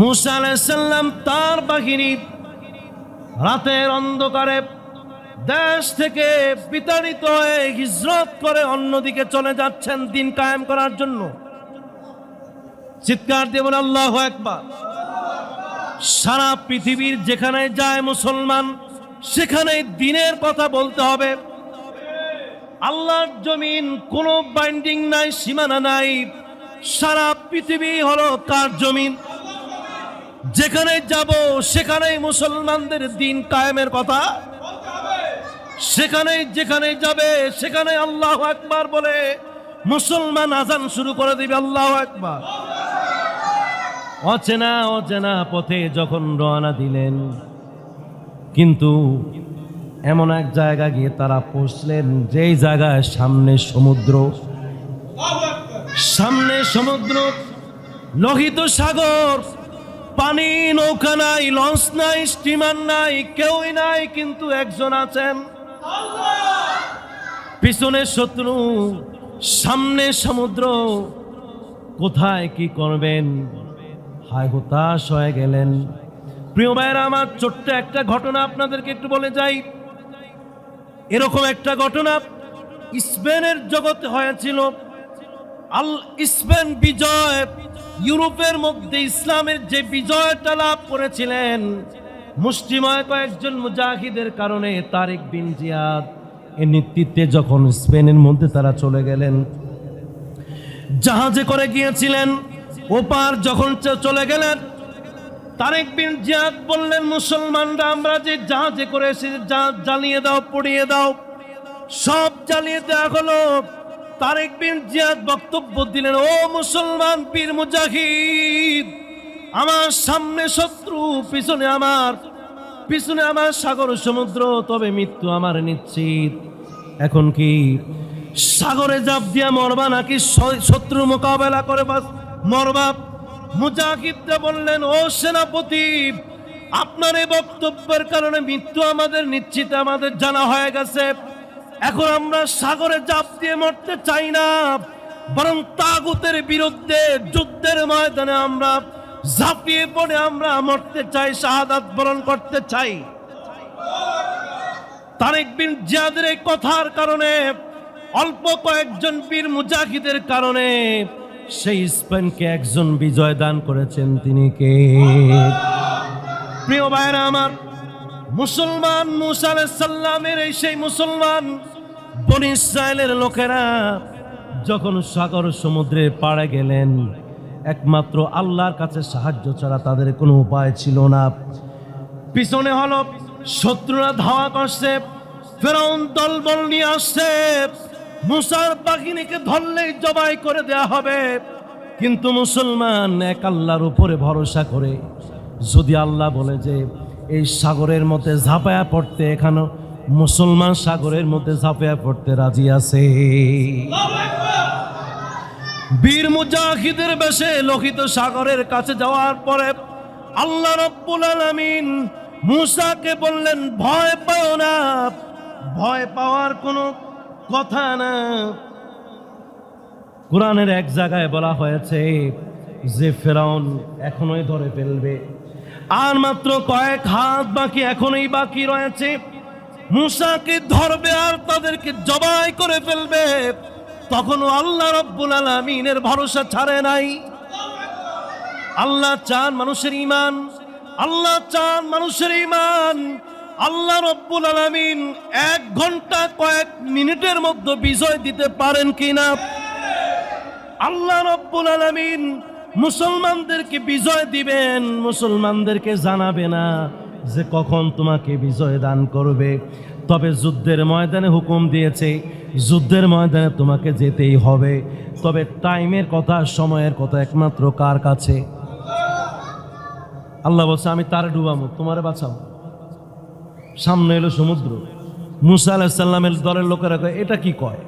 মুসা আলাইসাল্লাম তার বাহিনী রাতের অন্ধকারে দেশ থেকে বিতাড়িত হয়ে হিজরত করে অন্যদিকে চলে যাচ্ছেন দিন কায়েম করার জন্য। চিৎকার দেবেন আল্লাহ একবার সারা পৃথিবীর যেখানে যায় মুসলমান সেখানে দিনের কথা বলতে হবে। আল্লাহর জমিন কোনো বাইন্ডিং নাই, সীমানা নাই। সারা পৃথিবী হলো কার জমিন। যেখানে যাব, সেখানেই মুসলমানদের দিন কায়েমের কথা। সেখানে যেখানে যাবে, সেখানে আল্লাহ আকবার বলে মুসলমান আজান শুরু করে দিবে, আল্লাহ আকবার। অচেনা অচেনা পথে যখন রওনা দিলেন, কিন্তু এমন এক জায়গা গিয়ে তারা পৌঁছলেন, যেই জায়গায় সামনে সমুদ্র। সামনে সমুদ্র, লোহিত সাগর পানি নৌকা নাই, লঞ্চ নাই, স্টিমার নাই, কেউই নাই, কিন্তু একজন আছেন। পিছনে শত্রু, সামনে সমুদ্র, কোথায় কি করবেন? হায় হতাশ হয়ে গেলেন। প্রিয় ভাইয়েরা, আমার ছোট্ট একটা ঘটনা আপনাদেরকে একটু বলে যাই। এরকম একটা ঘটনা স্পেনের জগতে হয়েছিল। আল স্পেন বিজয়, ইউরোপের মধ্যে ইসলামের যে বিজয়টা লাভ করেছিলেন, মুষ্টিময় কয়েকজন মুজাহিদের কারণে তারেক বিন জিয়াদ এর নেতৃত্বে যখন স্পেনের মধ্যে তারা চলে গেলেন, জাহাজে করে গিয়েছিলেন, ওপার যখন চলে গেলেন, তারেক বিন জিয়াদ বললেন, মুসলমানরা আমরা যে জাহাজে করে এসেছি, জাহাজ জ্বালিয়ে দাও, পড়িয়ে দাও, সব জ্বালিয়ে দেওয়া হলো। তারেক বিন জিয়াদ বক্তব্য দিলেন, ও মুসলমান পীর মুজাহিদ, আমার সামনে শত্রু, পিছনে আমার পিছনে আমার সাগর সমুদ্র, তবে মৃত্যু আমার নিশ্চিত। এখন কি সাগরে জাপ দিয়া মরবা নাকি শত্রু মোকাবেলা করে মরবা? মুজাহিদরা বললেন, ও সেনাপতি, আপনার এই বক্তব্যের কারণে মৃত্যু আমাদের নিশ্চিত, আমাদের জানা হয়ে গেছে। এখন আমরা সাগরে জাপ দিয়ে মরতে চাই না, বরং তাগুতের বিরুদ্ধে যুদ্ধের ময়দানে আমরা ঝাঁপিয়ে পড়ে আমরা মরতে চাই, শাহাদাত বরণ করতে চাই। তারেক বিন জিয়াদের এই কথার কারণে, অল্প কয়েকজন বীর মুজাহিদের কারণে সেই স্পেনকে একজন বিজয় দান করেছেন তিনি কে? প্রিয় ভাইরা আমার মুসলমান মুসা সাল্লামের এই সেই মুসলমান বন ইসরায়েলের লোকেরা যখন সাগর সমুদ্রে পাড়ে গেলেন, একমাত্র আল্লাহর কাছে সাহায্য ছাড়া তাদের কোনো উপায় ছিল না। পিছনে হলো শত্রুরা ধাওয়া করছে, ফেরাউন দলবল নিয়ে আসছে। মুসার বাহিনীকে ধরলেই জবাই করে দেয়া হবে। কিন্তু মুসলমান এক আল্লাহর উপরে ভরসা করে, যদি আল্লাহ বলে যে এই সাগরের মধ্যে ঝাঁপায়া পড়তে, এখানে মুসলমান সাগরের মধ্যে ঝাঁপায়া পড়তে রাজি আছে। বীর মুজাহিদের বেশে লোহিত সাগরের কাছে যাওয়ার পরে আল্লাহ রব্বুল আলামিন মুসাকে বললেন, ভয় পাও না, ভয় পাওয়ার কোনো কথা না। কোরআনের এক জায়গায় বলা হয়েছে যে, ফেরাউন এখনোই ধরে ফেলবে। আর মাত্র কয়েক হাত বাকি এখনই বাকি রয়েছে। মুসাকে ধরবে আর তাদেরকে জবাই করে ফেলবে। তখনও আল্লাহ রব্বুল আলমিনের ভরসা ছাড়ে নাই। আল্লাহ চান মানুষের ইমান আল্লাহ চান মানুষের ইমান আল্লাহ রব্বুল আলমিন এক ঘণ্টা কয়েক মিনিটের মধ্যে বিজয় দিতে পারেন কিনা? আল্লাহ রব্বুল আলমিন মুসলমানদেরকে বিজয় দিবেন, মুসলমানদেরকে জানাবে না যে কখন তোমাকে বিজয় দান করবে। তবে যুদ্ধের ময়দানে হুকুম দিয়েছে, যুদ্ধের ময়দানে তোমাকে যেতেই হবে। তবে টাইমের কথা, সময়ের কথা একমাত্র কার কাছে? আল্লাহ বলছে, আমি তার ডুবামো, তোমারে বাঁচাবো সামনে এলো সমুদ্র। মুসা আলাহিসাল্লামের দলের লোকেরা কয়, এটা কি কয়?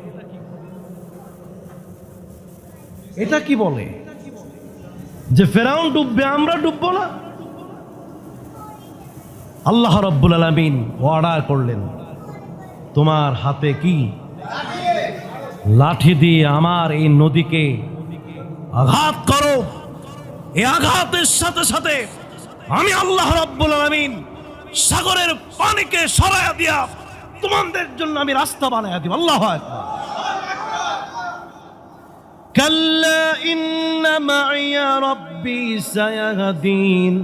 এটা কি বলে? যে ফেরাউন ডুববে, আমরা ডুববো না। আল্লাহ রব্বুল আলমিন অর্ডার করলেন, তোমার হাতে কি? লাঠি দিয়ে আমার এই নদীকে আঘাত করো। এই আঘাতের সাথে সাথে আমি আল্লাহ রাব্বুল আলামিন সাগরের পানিকে সরায়া দিয়া তোমাদের জন্য আমি রাস্তা বানায়া দিব। আল্লাহ কাল্লা ইন্না মাইয়া রাব্বি সায়াহদিন।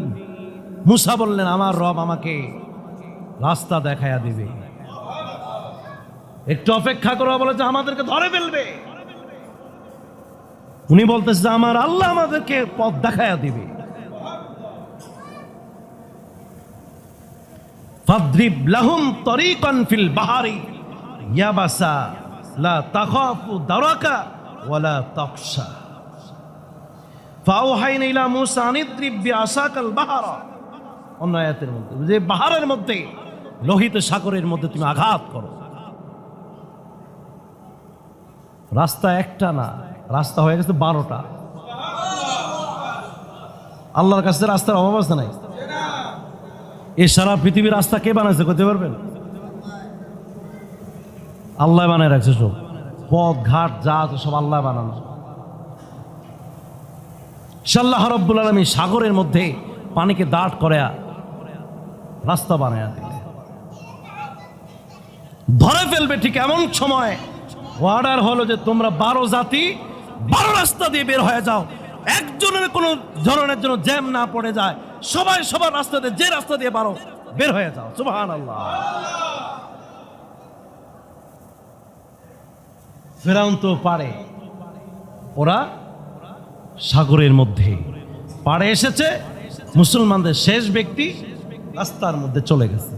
মুসা বললেন, আমার রব আমাকে রাস্তা দেখায়া দিবে। একটু অপেক্ষা করো বলে যে আমাদেরকে ধরে ফেলবে। উনি বলতেছে আমার আল্লাহ আমাদেরকে পথ দেখায়া দিবে। ফাদ্রিব লাহুম তরিকান ফিল বাহারি। ইয়াবাসা লা তাখাফু দারাকা। অন্য যে বাহারের মধ্যে, লোহিত সাগরের মধ্যে তুমি আঘাত করো। রাস্তা একটা না, রাস্তা হয়ে গেছে বারোটা। আল্লাহর কাছে রাস্তার অভাব আছে নাই? এই সারা পৃথিবীর রাস্তা কে বানাইছে করতে পারবেন? আল্লাহ বানায় রাখছে সব। পথ ঘাট যা আছে সব আল্লাহ বানানো। সাল্লাহ রব্বুল আলমী সাগরের মধ্যে পানিকে দাঁড় করে রাস্তা বানায় দিলে ধরে ফেলবে ঠিক এমন সময় অর্ডার হলো যে তোমরা বারো জাতি, বারো রাস্তা দিয়ে বের হয়ে যাও। একজনের কোনো ধরনের জন্য জ্যাম না পড়ে যায়। সবাই সবার রাস্তা দিয়ে, যে রাস্তা দিয়ে বারো বের হয়ে যাও। সুবহান আল্লাহ ফেরাউন তো পারে। ওরা সাগরের মধ্যে। পাড়ে এসেছে, মুসলমানদের শেষ ব্যক্তি রাস্তার মধ্যে চলে গেছে।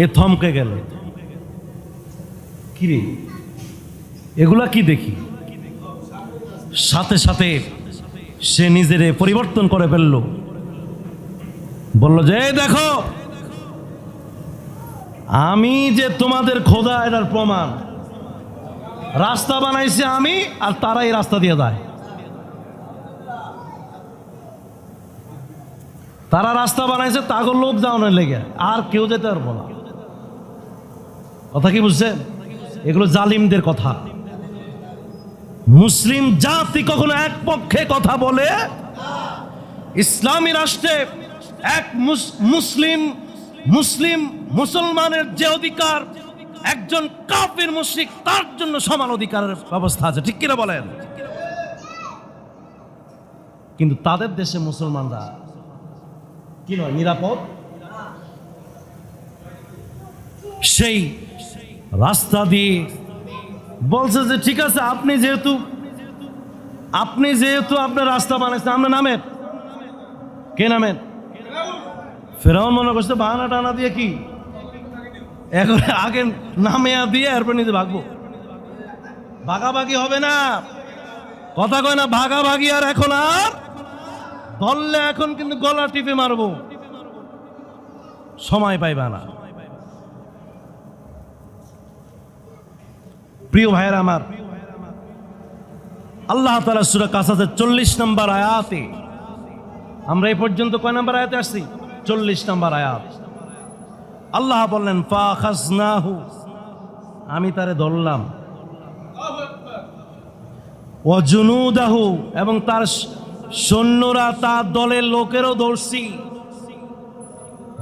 এ থমকে গেল। কিরে? এগুলা কি দেখি? সাথে সাথে সে নিজের পরিবর্তন করে ফেলল। বলল যে দেখো আমি যে তোমাদের খোদা, এটার প্রমাণ। রাস্তা বানাইছে আমি আর তারা এই রাস্তা দিয়ে যায়। তারা রাস্তা বানাইছে তাগর লোক যাওয়ানোর লেগে। আর কেউ যেতে পারব না। কথা কি বুঝছেন? এগুলো জালিমদের কথা। মুসলিম জাতি কখনো এক পক্ষে কথা বলে। ইসলামী রাষ্ট্রে এক মুস- মুসলিম মুসলিম মুসলমানের যে অধিকার, একজন কাফির মুশরিক তার জন্য সমান অধিকারের ব্যবস্থা আছে। ঠিক কিনা বলেন? কিন্তু তাদের দেশে মুসলমানরা কি নয়, নিরাপদ? সেই রাস্তা দিয়ে বলছে যে, ঠিক আছে, আপনি যেহেতু আপনি যেহেতু আপনার রাস্তা বানাইছেন আপনার নামের? কে নামেন ফেরাউন মনে করছে, বাহানা টানা দিয়ে কি? এখন আগে নামে দিয়ে এরপর নিতে ভাগবো। ভাগাভাগি হবে না। কথা কয় না, ভাগাভাগি আর এখন আর ধরলে এখন কিন্তু গলা টিপে মারবো। সময় পাইবা না। প্রিয় ভাইয়ের আমার, আল্লাহ তালা সুরা কাসাতে চল্লিশ নম্বর আয়াতে আমরা এই পর্যন্ত কয় নম্বর আয়াতে আসছি? চল্লিশ নম্বর আয়াত। আল্লাহ বললেন ফা খাসনাহু আমি তারে ধরলাম। ও এবং তার সৈন্যরা তার দলের লোকেরও ধরছি।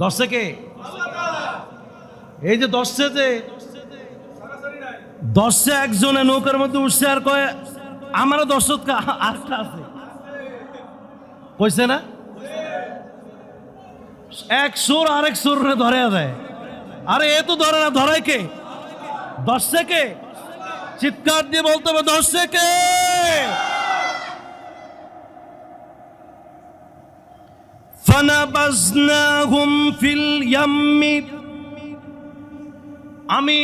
ধরছে কে? এই যে ধরছে যে দশে একজনে নৌকার মধ্যে উঠছে আর কয়, আমারও দর্শক আরেকটা আছে? কইছে না? এক সুর আরেক সুর ধরে দেয়। আরে এ তো ধরে না ধরে কে? দশে কে? চিৎকার দিয়ে বলতে হবে দশে কে? আমি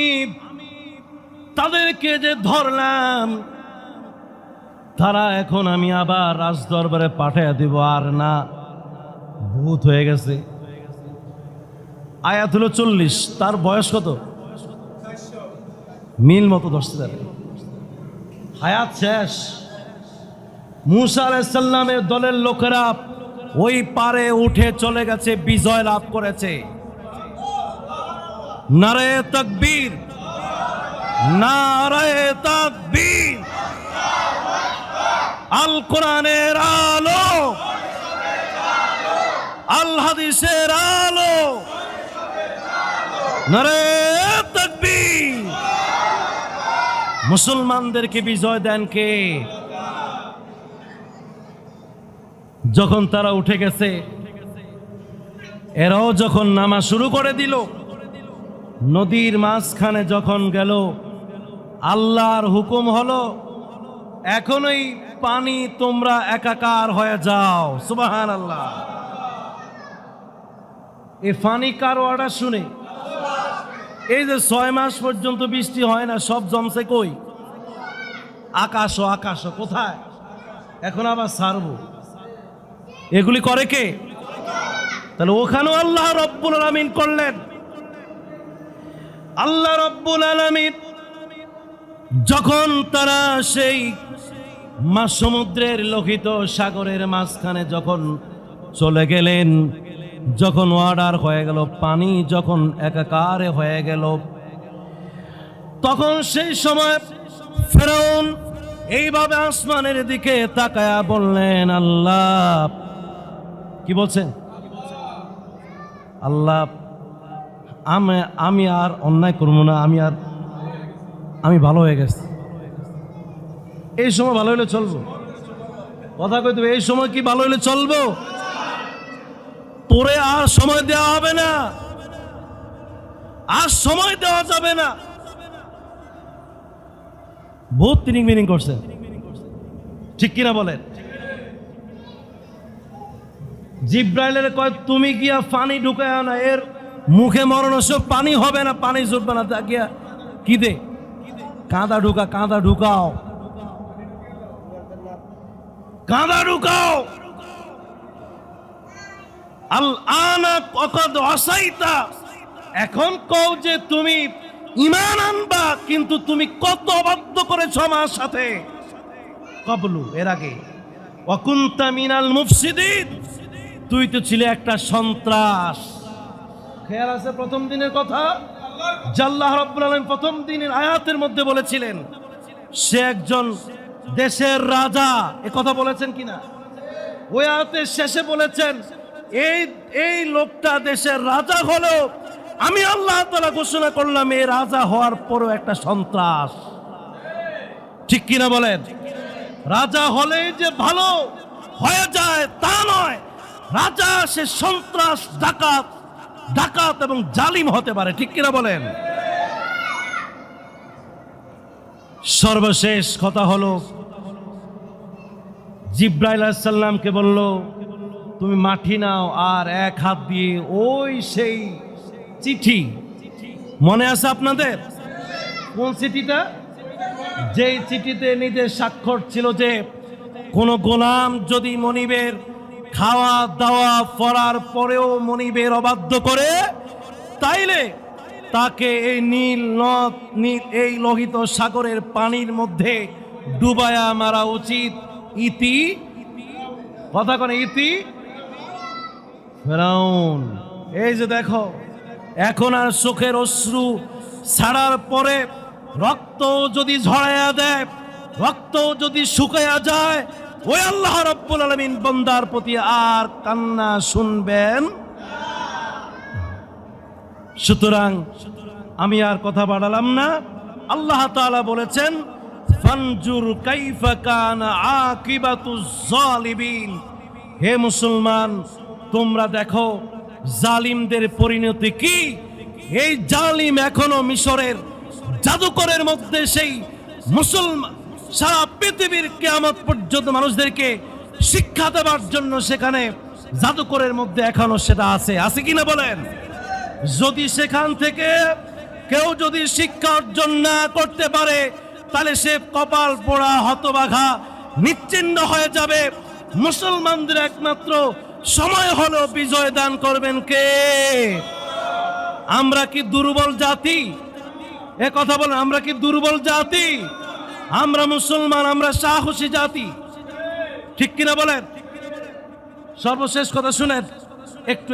তাদেরকে যে ধরলাম, তারা এখন আমি আবার রাজ দরবারে পাঠিয়ে দিব, আর না, ভূত হয়ে গেছে। আয়াত হলো চল্লিশ, তার বয়স কত? মিল মতো ধরছে তারা। হায়াত শেষ। মুসা আলাইসাল্লামের দলের লোকেরা ওই পারে উঠে চলে গেছে, বিজয় লাভ করেছে। নারে তকবীর। নারে তকবীর। আল কোরআনের আলো। আল হাদিসের আলো। মুসলমানদেরকে বিজয় দেন কে? যখন তারা উঠে গেছে, এরাও যখন নামা শুরু করে দিল, নদীর মাঝখানে যখন গেল, আল্লাহর হুকুম হলো এখন ওই পানি তোমরা একাকার হয়ে যাও। সুবাহান আল্লাহ এ ফানি কার অর্ডার শুনে এই যে ছয় মাস পর্যন্ত বৃষ্টি হয় না, সব জমছে কই? আকাশ আকাশ কোথায়? এখন আবার ছাড়বো। এগুলি করে কে? তাহলে ওখানেও আল্লাহ রব্বুল আলামিন করলেন। আল্লাহ রব্বুল আলামিন যখন তারা সেই মা সমুদ্রের লোহিত সাগরের মাঝখানে যখন চলে গেলেন যখন অর্ডার হয়ে গেল, পানি যখন একাকারে হয়ে গেল, তখন সেই সময় ফেরাউন এইভাবে আসমানের দিকে তাকায়া বললেন, আল্লাহ, কি বলছেন আল্লাহ, আমি আমি আর অন্যায় করব না, আমি আর, আমি ভালো হয়ে গেছি। এই সময় ভালো হলে চলবো। কথা কই এই সময় কি ভালো হলে চলবো? তোরে আর সময় দেওয়া হবে না। আর সময় দেওয়া যাবে না। বহুত তিনিং মিনিং করছেন। ঠিক কিনা বলেন? জিব্রাইলের কয়, তুমি গিয়া পানি ঢুকায় না এর মুখে মরণ সব পানি হবে না, পানি জুটবে না। তা গিয়া কি দে? কাঁদা ঢুকা, কাঁদা ঢুকাও। কাঁদা ঢুকাও। আল আনা ককদ অসাইতা এখন কও যে তুমি ইমান আনবা, কিন্তু তুমি কত অবাধ্য করেছ আমার সাথে। কবলু, এর আগে। অকুন্তা মিনাল মুফসিদিন। তুই তো ছিলে একটা সন্ত্রাস। খেয়াল আছে প্রথম দিনের কথা? জাল্লাহ রব্বুল আলম প্রথম দিনের আয়াতের মধ্যে বলেছিলেন, সে একজন দেশের রাজা। এ কথা বলেছেন কিনা? ওই আয়াতের শেষে বলেছেন এই এই লোকটা দেশের রাজা হলো আমি আল্লাহ তালা ঘোষণা করলাম, এই রাজা হওয়ার পরও একটা সন্ত্রাস। ঠিক কিনা বলেন? রাজা হলেই যে ভালো হয়ে যায় তা নয়। রাজা সে সন্ত্রাস, ডাকাত ডাকাত এবং জালিম হতে পারে, ঠিক কিনা বলেন? সর্বশেষ কথা হলো, জিব্রাইল সাল্লামকে বলল তুমি মাটি নাও আর এক হাত দিয়ে ওই সেই চিঠি। মনে আছে আপনাদের? কোন চিঠিটা? যেই চিঠিতে নিজের স্বাক্ষর ছিল যে, কোন গোলাম যদি মনিবের খাওয়া দাওয়া পড়ার পরেও মনিবের অবাধ্য করে, তাইলে তাকে এই নীল নদ, নীল এই লোহিত সাগরের পানির মধ্যে ডুবায়া মারা উচিত। ইতি? কথা কোন, ইতি? ফেরাউন। এই যে দেখো, এখন আর চোখের অশ্রু ছাড়ার পরে রক্ত যদি ঝরাইয়া দেয়, রক্ত যদি শুকাইয়া যায়, ওই আল্লাহ রব্বুল আলমিন বন্দার প্রতি আর কান্না শুনবেন সুতরাং আমি আর কথা বাড়ালাম না। আল্লাহ তাআলা বলেছেন, ফানজুর কাইফা কানা আকিবাতুজ জালিমিন। হে মুসলমান তোমরা দেখো, জালিমদের পরিণতি কি? এই জালিম এখনও মিশরের জাদুকরের মধ্যে সেই মুসলমান, সারা পৃথিবীর কেয়ামত পর্যন্ত মানুষদেরকে শিক্ষা দেওয়ার জন্য সেখানে জাদুকরের মধ্যে এখনও সেটা আছে। আছে কিনা বলেন? যদি সেখান থেকে কেউ যদি শিক্ষা অর্জন না করতে পারে, তাহলে সে কপাল পোড়া হতবাঘা, নিশ্চিন্ন হয়ে যাবে। মুসলমানদের একমাত্র সময় হলো বিজয় দান করবেন কে? আমরা কি দুর্বল জাতি? এ কথা বলেন, আমরা কি দুর্বল জাতি? আমরা মুসলমান, আমরা সাহসী জাতি। ঠিক কিনা বলেন? সর্বশেষ কথা শুনেন, একটু